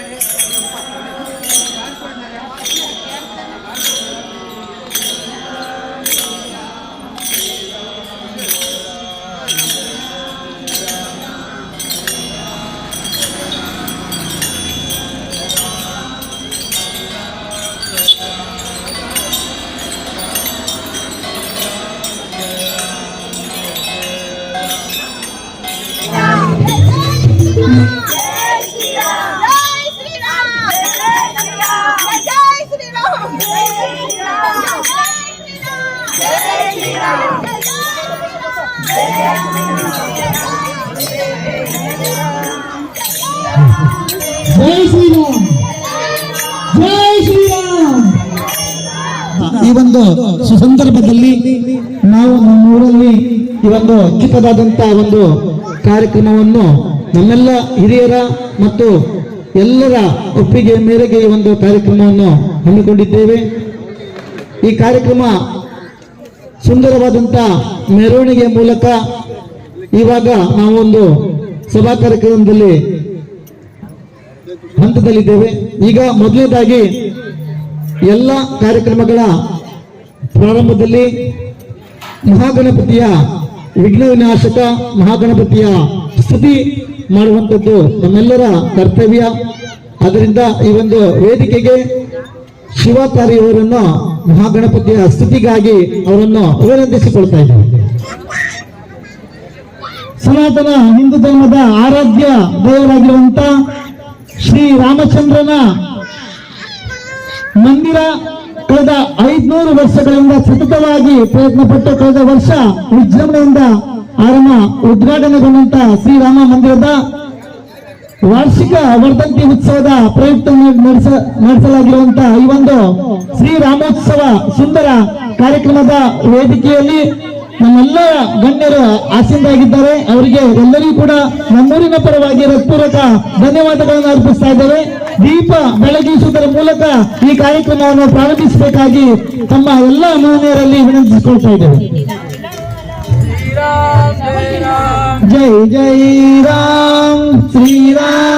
Yeah. ಈ ಒಂದು ಸುಸಂದರ್ಭದಲ್ಲಿ ನಾವು ನಮ್ಮೂರಲ್ಲಿ ಈ ಒಂದು ಚಿಕ್ಕದಾದಂತಹ ಒಂದು ಕಾರ್ಯಕ್ರಮವನ್ನು ನಮ್ಮೆಲ್ಲ ಹಿರಿಯರ ಮತ್ತು ಎಲ್ಲರ ಒಪ್ಪಿಗೆ ಮೇರೆಗೆ ಈ ಒಂದು ಕಾರ್ಯಕ್ರಮವನ್ನು ಹಮ್ಮಿಕೊಂಡಿದ್ದೇವೆ. ಈ ಕಾರ್ಯಕ್ರಮ ಸುಂದರವಾದಂತಹ ಮೆರವಣಿಗೆಯ ಮೂಲಕ ಇವಾಗ ನಾವೊಂದು ಸಭಾ ಕಾರ್ಯಕ್ರಮದಲ್ಲಿ ಹಂತದಲ್ಲಿದ್ದೇವೆ. ಈಗ ಮೊದಲನೇದಾಗಿ ಎಲ್ಲ ಕಾರ್ಯಕ್ರಮಗಳ ಪ್ರಾರಂಭದಲ್ಲಿ ಮಹಾಗಣಪತಿಯ ವಿಘ್ನ ವಿನಾಶಕ ಮಹಾಗಣಪತಿಯ ಸ್ತುತಿ ಮಾಡುವಂಥದ್ದು ನಮ್ಮೆಲ್ಲರ ಕರ್ತವ್ಯ. ಅದರಿಂದ ಈ ಒಂದು ವೇದಿಕೆಗೆ ಶಿವಾಚಾರ್ಯವರನ್ನು ಮಹಾಗಣಪತಿಯ ಸ್ತುತಿಗಾಗಿ ಅವರನ್ನು ಅಭಿನಂದಿಸಿಕೊಳ್ತಾ ಇದ್ದೇವೆ. ಸನಾತನ ಹಿಂದೂ ಧರ್ಮದ ಆರಾಧ್ಯ ದೇವರಾಗಿರುವಂತ ಶ್ರೀ ರಾಮಚಂದ್ರನ ಮಂದಿರ ಕಳೆದ ಐದ್ನೂರು ವರ್ಷಗಳಿಂದ ಸತತವಾಗಿ ಪ್ರಯತ್ನ ಪಟ್ಟು ಕಳೆದ ವರ್ಷ ವಿಜೃಂಭಣೆಯಿಂದ ಆರಂಭ ಉದ್ಘಾಟನೆಗೊಂಡಂತ ಶ್ರೀರಾಮ ಮಂದಿರದ ವಾರ್ಷಿಕ ವರ್ಧಂತಿ ಉತ್ಸವದ ಪ್ರಯುಕ್ತ ನಡೆಸ ನಡೆಸಲಾಗಿರುವಂತಹ ಈ ಒಂದು ಶ್ರೀರಾಮೋತ್ಸವ ಸುಂದರ ಕಾರ್ಯಕ್ರಮದ ವೇದಿಕೆಯಲ್ಲಿ ನಮ್ಮೆಲ್ಲ ಗಣ್ಯರು ಆಸೀನರಾಗಿದ್ದಾರೆ. ಅವರಿಗೆ ಎಲ್ಲರಿಗೂ ಕೂಡ ನಮ್ಮೂರಿನ ಪರವಾಗಿ ಹೃತ್ಪೂರ್ವಕ ಧನ್ಯವಾದಗಳನ್ನು ಅರ್ಪಿಸ್ತಾ ಇದ್ದೇವೆ. ದೀಪ ಬೆಳಗಿಸುವುದರ ಮೂಲಕ ಈ ಕಾರ್ಯಕ್ರಮವನ್ನು ಪ್ರಾರಂಭಿಸಬೇಕಾಗಿ ತಮ್ಮ ಎಲ್ಲ ಮಹನೀಯರಲ್ಲಿ ವಿನಂತಿಸಿಕೊಳ್ತಾ ಇದ್ದೇವೆ. ಜೈ ಜೈ ರಾಮ್ ಶ್ರೀರಾಮ್.